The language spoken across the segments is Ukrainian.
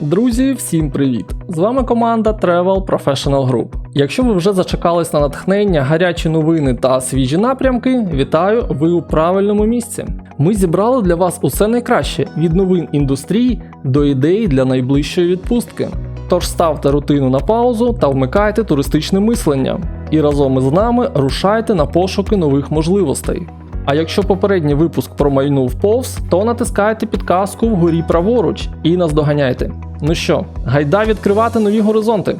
Друзі, всім привіт! З вами команда Travel Professional Group. Якщо ви вже зачекались на натхнення, гарячі новини та свіжі напрямки, вітаю! Ви у правильному місці. Ми зібрали для вас усе найкраще від новин індустрії до ідей для найближчої відпустки. Тож ставте рутину на паузу та вмикайте туристичне мислення. І разом із нами рушайте на пошуки нових можливостей. А якщо попередній випуск промайнув повз, то натискайте підказку вгорі праворуч і наздоганяйте. Ну що, гайда відкривати нові горизонти.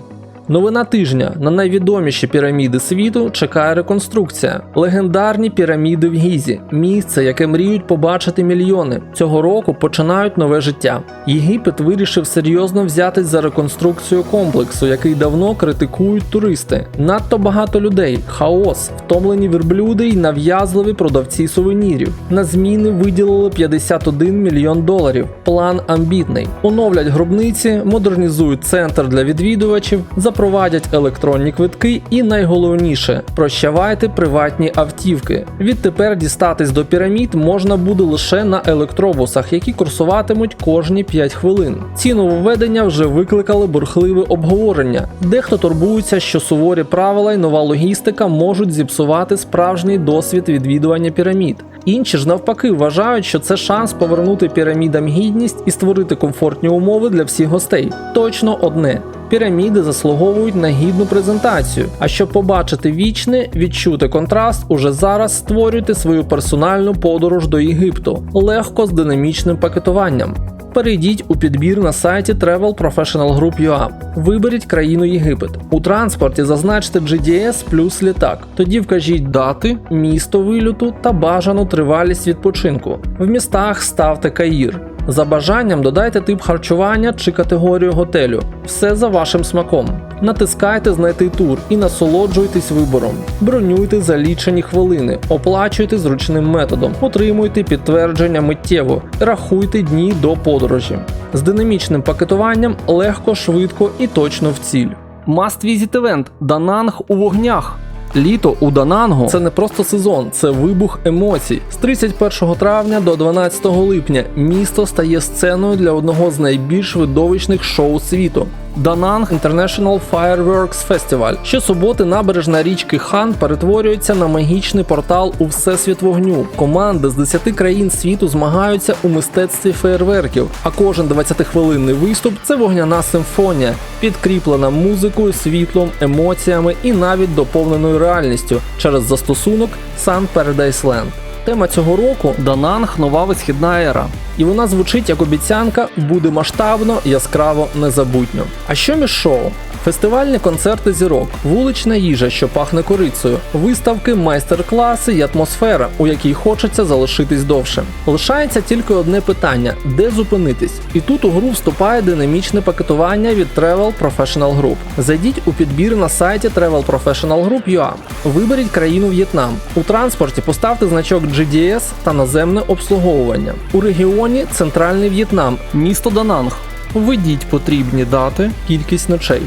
Новина тижня на найвідоміші піраміди світу чекає реконструкція. Легендарні піраміди в Гізі, місце, яке мріють побачити мільйони. Цього року починають нове життя. Єгипет вирішив серйозно взятись за реконструкцію комплексу, який давно критикують туристи. Надто багато людей, хаос, втомлені верблюди й нав'язливі продавці сувенірів. На зміни виділили 51 мільйон доларів. План амбітний. Оновлять гробниці, модернізують центр для відвідувачів, запровадять електронні квитки і найголовніше прощавайте приватні автівки. Відтепер дістатись до пірамід можна буде лише на електробусах, які курсуватимуть кожні 5 хвилин. Ці нововведення вже викликали бурхливе обговорення. Дехто турбується, що суворі правила й нова логістика можуть зіпсувати справжній досвід відвідування пірамід. Інші ж навпаки вважають, що це шанс повернути пірамідам гідність і створити комфортні умови для всіх гостей. Точно одне. Піраміди заслуговують на гідну презентацію. А щоб побачити вічне, відчути контраст, уже зараз створюйте свою персональну подорож до Єгипту легко з динамічним пакетуванням. Перейдіть у підбір на сайті Travel Professional Group UA. Виберіть країну Єгипет. У транспорті зазначте GDS плюс літак. Тоді вкажіть дати, місто вильоту та бажану тривалість відпочинку. В містах ставте Каїр. За бажанням додайте тип харчування чи категорію готелю. Все за вашим смаком. Натискайте знайти тур і насолоджуйтесь вибором. Бронюйте за лічені хвилини, оплачуйте зручним методом, отримуйте підтвердження миттєво, рахуйте дні до подорожі. З динамічним пакетуванням легко, швидко і точно в ціль. Must Visit Event Дананг у вогнях. Літо у Дананго це не просто сезон, це вибух емоцій. З 31 травня до 12 липня місто стає сценою для одного з найбільш видовищних шоу світу. Дананг International Fireworks Festival. Щосуботи набережна річки Хан перетворюється на магічний портал у всесвіт вогню. Команди з 10 країн світу змагаються у мистецтві феєрверків, а кожен 20-хвилинний виступ це вогняна симфонія, підкріплена музикою, світлом, емоціями і навіть доповненою реальністю через застосунок Sun Paradise Land. Тема цього року Дананг нова висхідна ера. І вона звучить як обіцянка буде масштабно, яскраво, незабутньо. А що між шоу? Фестивальні концерти зірок, вулична їжа, що пахне корицею, виставки, майстер-класи і атмосфера, у якій хочеться залишитись довше. Лишається тільки одне питання: де зупинитись? І тут у гру вступає динамічне пакетування від Travel Professional Group. Зайдіть у підбір на сайті Travel Professional Group UA. Виберіть країну В'єтнам. У транспорті поставте значок GDS та наземне обслуговування. У регіоні Центральний В'єтнам, місто Дананг. Введіть потрібні дати, кількість ночей.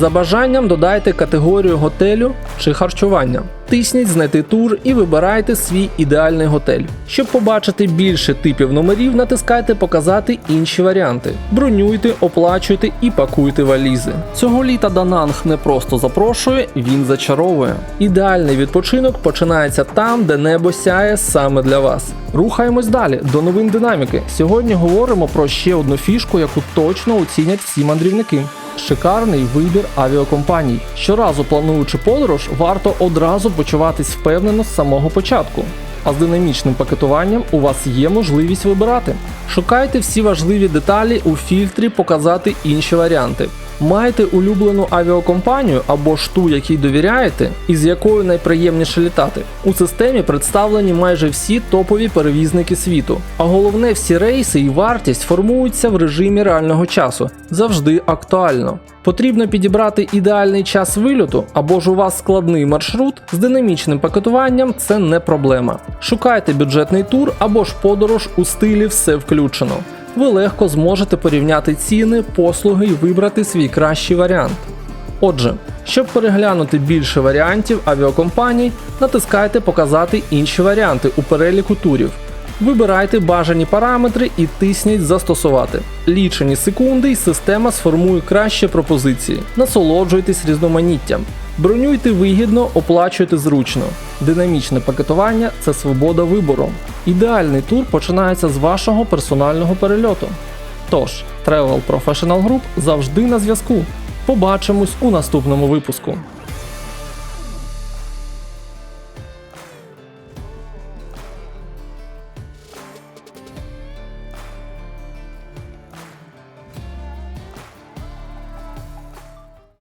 За бажанням додайте категорію готелю чи харчування. Тисніть знайти тур і вибирайте свій ідеальний готель. Щоб побачити більше типів номерів, натискайте Показати інші варіанти. Бронюйте, оплачуйте і пакуйте валізи. Цього літа Дананг не просто запрошує, він зачаровує. Ідеальний відпочинок починається там, де небо сяє саме для вас. Рухаємось далі до новин динаміки. Сьогодні говоримо про ще одну фішку, яку точно оцінять всі мандрівники. Шикарний вибір авіакомпаній. Щоразу плануючи подорож, варто одразу почуватись впевнено з самого початку. А з динамічним пакетуванням у вас є можливість вибирати. Шукайте всі важливі деталі у фільтрі Показати інші варіанти. Маєте улюблену авіакомпанію або ж ту, якій довіряєте, і з якою найприємніше літати. У системі представлені майже всі топові перевізники світу. А головне, всі рейси і вартість формуються в режимі реального часу, завжди актуально. Потрібно підібрати ідеальний час вильоту, або ж у вас складний маршрут з динамічним пакетуванням це не проблема. Шукайте бюджетний тур або ж подорож у стилі все включено ви легко зможете порівняти ціни, послуги і вибрати свій кращий варіант. Отже, щоб переглянути більше варіантів авіакомпаній, натискайте Показати інші варіанти у переліку турів. Вибирайте бажані параметри і тисніть Застосувати. Лічені секунди, і система сформує кращі пропозиції. Насолоджуйтесь різноманіттям. Бронюйте вигідно, оплачуйте зручно. Динамічне пакетування це свобода вибору. Ідеальний тур починається з вашого персонального перельоту. Тож, Travel Professional Group завжди на зв'язку. Побачимось у наступному випуску.